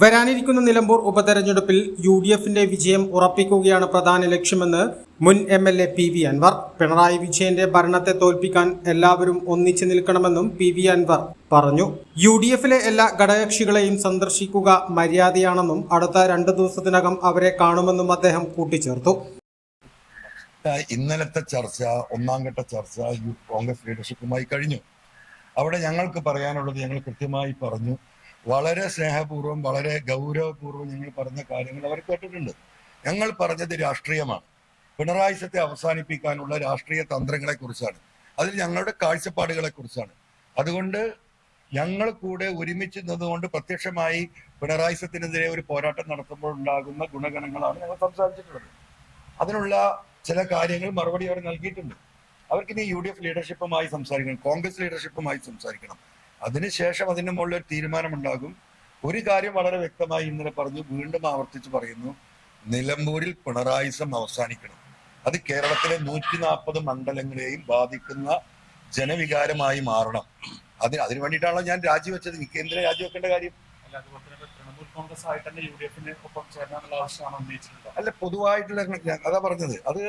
വരാനിരിക്കുന്ന നിലമ്പൂർ ഉപതെരഞ്ഞെടുപ്പിൽ U D എഫിന്റെ വിജയം ഉറപ്പിക്കുകയാണ് പ്രധാന ലക്ഷ്യമെന്ന് മുൻ M L A P V Anvar. Pinarayi വിജയന്റെ ഭരണത്തെ തോൽപ്പിക്കാൻ എല്ലാവരും ഒന്നിച്ചു നിൽക്കണമെന്നും പി വി അൻവർ പറഞ്ഞു. യു ഡി എഫിലെ എല്ലാ ഘടകക്ഷികളെയും സന്ദർശിക്കുക മര്യാദയാണെന്നും അടുത്ത രണ്ട് ദിവസത്തിനകം അവരെ കാണുമെന്നും അദ്ദേഹം കൂട്ടിച്ചേർത്തു. ഇന്നലത്തെ ചർച്ച ഒന്നാം ഘട്ട ചർച്ച കോൺഗ്രസ് ലീഡർഷിപ്പുമായി കഴിഞ്ഞു. അവിടെ ഞങ്ങൾക്ക് പറയാനുള്ളത് ഞങ്ങൾ കൃത്യമായി പറഞ്ഞു. വളരെ സ്നേഹപൂർവം വളരെ ഗൗരവപൂർവം ഞങ്ങൾ പറഞ്ഞ കാര്യങ്ങൾ അവർ കേട്ടിട്ടുണ്ട്. ഞങ്ങൾ പറഞ്ഞത് രാഷ്ട്രീയമാണ്. പിണറായി സത്തെ അവസാനിപ്പിക്കാനുള്ള രാഷ്ട്രീയ തന്ത്രങ്ങളെ കുറിച്ചാണ്. അതിൽ ഞങ്ങളുടെ കാഴ്ചപ്പാടുകളെ കുറിച്ചാണ്. അതുകൊണ്ട് ഞങ്ങൾ കൂടെ ഒരുമിച്ച് നിന്നുകൊണ്ട് പ്രത്യക്ഷമായി പിണറായി സത്തിനെതിരെ ഒരു പോരാട്ടം നടത്തുമ്പോൾ ഉണ്ടാകുന്ന ഗുണഗണങ്ങളാണ് ഞങ്ങൾ സംസാരിച്ചിട്ടുള്ളത്. അതിനുള്ള ചില കാര്യങ്ങൾ മറുപടി അവർ നൽകിയിട്ടുണ്ട്. അവർക്കിനി യു ഡി എഫ് ലീഡർഷിപ്പുമായി സംസാരിക്കണം കോൺഗ്രസ് ലീഡർഷിപ്പുമായി സംസാരിക്കണം. അതിനുശേഷം അതിന് മുകളിൽ ഒരു തീരുമാനമുണ്ടാകും. ഒരു കാര്യം വളരെ വ്യക്തമായി ഇന്നലെ പറഞ്ഞു വീണ്ടും ആവർത്തിച്ച് പറയുന്നു നിലമ്പൂരിൽ പിണറായിസം അവസാനിക്കണം. അത് കേരളത്തിലെ നൂറ്റി നാൽപ്പത് മണ്ഡലങ്ങളെയും ബാധിക്കുന്ന ജനവികാരമായി മാറണം. അതിന് അതിനു വേണ്ടിയിട്ടാണല്ലോ ഞാൻ രാജിവെച്ചത്. എന്തിനാ രാജിവെക്കേണ്ട കാര്യം? അല്ല പൊതുവായിട്ടുള്ള അതാ പറഞ്ഞത്. അത്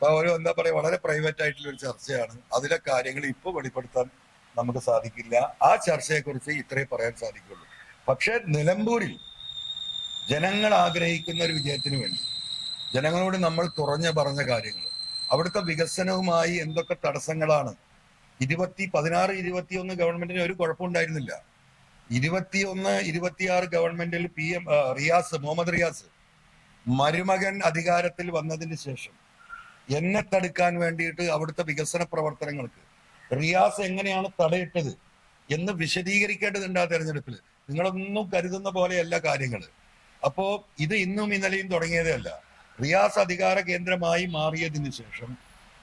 ഒരു എന്താ പറയാ വളരെ പ്രൈവറ്റ് ആയിട്ടുള്ള ഒരു ചർച്ചയാണ്. അതിലെ കാര്യങ്ങൾ ഇപ്പൊ വെളിപ്പെടുത്താൻ നമുക്ക് സാധിക്കില്ല. ആ ചർച്ചയെക്കുറിച്ച് ഇത്രേ പറയാൻ സാധിക്കുള്ളൂ. പക്ഷേ നിലമ്പൂരിൽ ജനങ്ങൾ ആഗ്രഹിക്കുന്ന ഒരു വിജയത്തിന് വേണ്ടി ജനങ്ങളോട് നമ്മൾ തുറഞ്ഞു പറഞ്ഞ കാര്യങ്ങൾ അവിടുത്തെ വികസനവുമായി എന്തൊക്കെ തടസ്സങ്ങളാണ്? ഇരുപത്തി പതിനാറ് ഇരുപത്തിയൊന്ന് ഗവൺമെന്റിന് ഒരു കുഴപ്പമുണ്ടായിരുന്നില്ല. ഇരുപത്തിയൊന്ന് ഇരുപത്തിയാറ് ഗവൺമെന്റിൽ പി എം റിയാസ് മുഹമ്മദ് റിയാസ് മരുമകൻ അധികാരത്തിൽ വന്നതിന് ശേഷം എന്നെ തടുക്കാൻ വേണ്ടിയിട്ട് അവിടുത്തെ വികസന പ്രവർത്തനങ്ങൾക്ക് റിയാസ് എങ്ങനെയാണ് തടയിട്ടത് എന്ന് വിശദീകരിക്കേണ്ടതുണ്ട് ആ തെരഞ്ഞെടുപ്പിൽ നിങ്ങളൊന്നും കരുതുന്ന പോലെയല്ല കാര്യങ്ങൾ അപ്പോ ഇത് ഇന്നും ഇന്നലെയും തുടങ്ങിയതേ അല്ല. റിയാസ് അധികാര കേന്ദ്രമായി മാറിയതിനു ശേഷം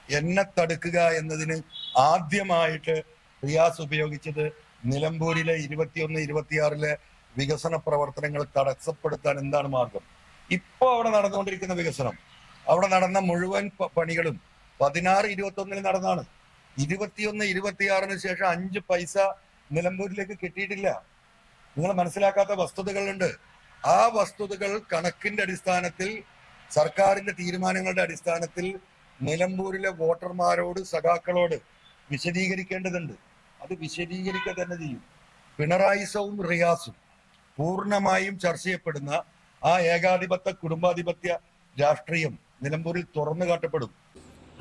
എന്നെ തടുക്കുക എന്നതിന് ആദ്യമായിട്ട് റിയാസ് ഉപയോഗിച്ചത് നിലമ്പൂരിലെ ഇരുപത്തിയൊന്ന് ഇരുപത്തിയാറിലെ വികസന പ്രവർത്തനങ്ങൾ തടസ്സപ്പെടുത്താൻ എന്താണ് മാർഗം? ഇപ്പോ അവിടെ നടന്നുകൊണ്ടിരിക്കുന്ന വികസനം. അവിടെ നടന്ന മുഴുവൻ പണികളും പതിനാറ് ഇരുപത്തി ഒന്നിൽ നടന്നാണ് ഇരുപത്തിയൊന്ന് ഇരുപത്തിയാറിന് ശേഷം അഞ്ച് പൈസ നിലമ്പൂരിലേക്ക് കിട്ടിയിട്ടില്ല. നിങ്ങൾ മനസ്സിലാക്കാത്ത വസ്തുതകളുണ്ട്. ആ വസ്തുതകൾ കണക്കിന്റെ അടിസ്ഥാനത്തിൽ സർക്കാരിന്റെ തീരുമാനങ്ങളുടെ അടിസ്ഥാനത്തിൽ നിലമ്പൂരിലെ വോട്ടർമാരോട് സഖാക്കളോട് വിശദീകരിക്കേണ്ടതുണ്ട്. അത് വിശദീകരിക്കുക തന്നെ ചെയ്യും. പിണറായിസവും റിയാസും പൂർണമായും ചർച്ച ചെയ്യപ്പെടുന്ന ആ ഏകാധിപത്യ കുടുംബാധിപത്യ രാഷ്ട്രീയം നിലമ്പൂരിൽ തുറന്നു കാട്ടപ്പെടും.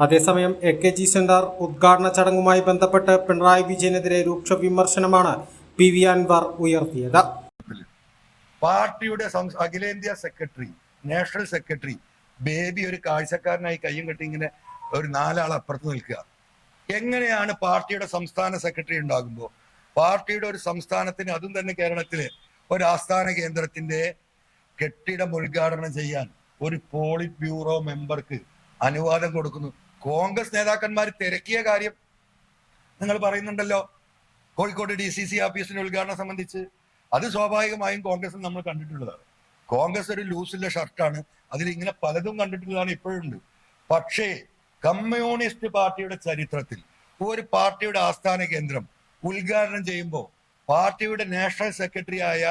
അതേസമയം എ കെ ജി സെന്റർ ഉദ്ഘാടന ചടങ്ങുമായി ബന്ധപ്പെട്ട് പിണറായി വിജയനെതിരെ രൂക്ഷ വിമർശനമാണ് പി വി അൻവർ ഉയർത്തിയത്. പാർട്ടിയുടെ അഖിലേന്ത്യാ സെക്രട്ടറി നാഷണൽ സെക്രട്ടറി ബേബി ഒരു കാഴ്ചക്കാരനായി കയ്യും കെട്ടി ഇങ്ങനെ ഒരു നാലാൾ അപ്പുറത്ത് നിൽക്കുക. എങ്ങനെയാണ് പാർട്ടിയുടെ സംസ്ഥാന സെക്രട്ടറി ഉണ്ടാകുമ്പോൾ പാർട്ടിയുടെ ഒരു സംസ്ഥാനത്തിന് അതും തന്നെ കേരളത്തിലെ ഒരു ആസ്ഥാന കേന്ദ്രത്തിന്റെ കെട്ടിടം ഉദ്ഘാടനം ചെയ്യാൻ ഒരു പോളിറ്റ് ബ്യൂറോ മെമ്പർക്ക് അനുവാദം കൊടുക്കുന്നു. കോൺഗ്രസ് നേതാക്കന്മാർ തിരക്കിയ കാര്യം നിങ്ങൾ പറയുന്നുണ്ടല്ലോ. കോഴിക്കോട് ഡി സി സി ഓഫീസിന്റെ ഉദ്ഘാടനം സംബന്ധിച്ച് അത് സ്വാഭാവികമായും കോൺഗ്രസ് നമ്മൾ കണ്ടിട്ടുള്ളതാണ്. കോൺഗ്രസ് ഒരു ലൂസിലെ ഷർട്ടാണ്. അതിൽ ഇങ്ങനെ പലതും കണ്ടിട്ടുള്ളതാണ് ഇപ്പോഴുണ്ട്. പക്ഷേ കമ്മ്യൂണിസ്റ്റ് പാർട്ടിയുടെ ചരിത്രത്തിൽ ഒരു പാർട്ടിയുടെ ആസ്ഥാന കേന്ദ്രം ഉദ്ഘാടനം ചെയ്യുമ്പോൾ പാർട്ടിയുടെ നാഷണൽ സെക്രട്ടറി ആയ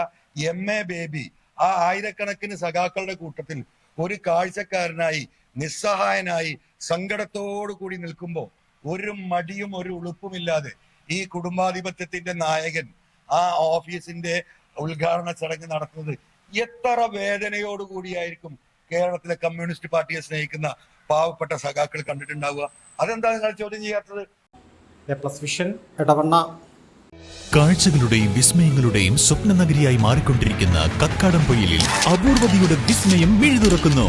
എം എ ബേബി ആ ആയിരക്കണക്കിന് സഖാക്കളുടെ കൂട്ടത്തിൽ ഒരു കാഴ്ചക്കാരനായി നിസ്സഹായനായി സങ്കടത്തോടു കൂടി നിൽക്കുമ്പോൾ ഒരു മടിയും ഒരു ഉളുപ്പുമില്ലാതെ ഈ കുടുംബാധിപത്യത്തിന്റെ നായകൻ ആ ഓഫീസിന്റെ ഉദ്ഘാടന ചടങ്ങ് നടത്തുന്നത് എത്ര വേദനയോടുകൂടിയായിരിക്കും കേരളത്തിലെ കമ്മ്യൂണിസ്റ്റ് പാർട്ടിയെ സ്നേഹിക്കുന്ന പാവപ്പെട്ട സഖാക്കൾ കണ്ടിട്ടുണ്ടാവുക. അതെന്താ നിങ്ങൾ ചോദ്യം ചെയ്യാത്തത്? പ്ലസ് വിഷൻ കാഴ്ചകളുടെയും വിസ്മയങ്ങളുടെയും സ്വപ്ന നഗരിയായി മാറിക്കൊണ്ടിരിക്കുന്ന കക്കാടംപൊയിലിൽ അപൂർവതയുടെ വിസ്മയം മിഴി തുറക്കുന്നു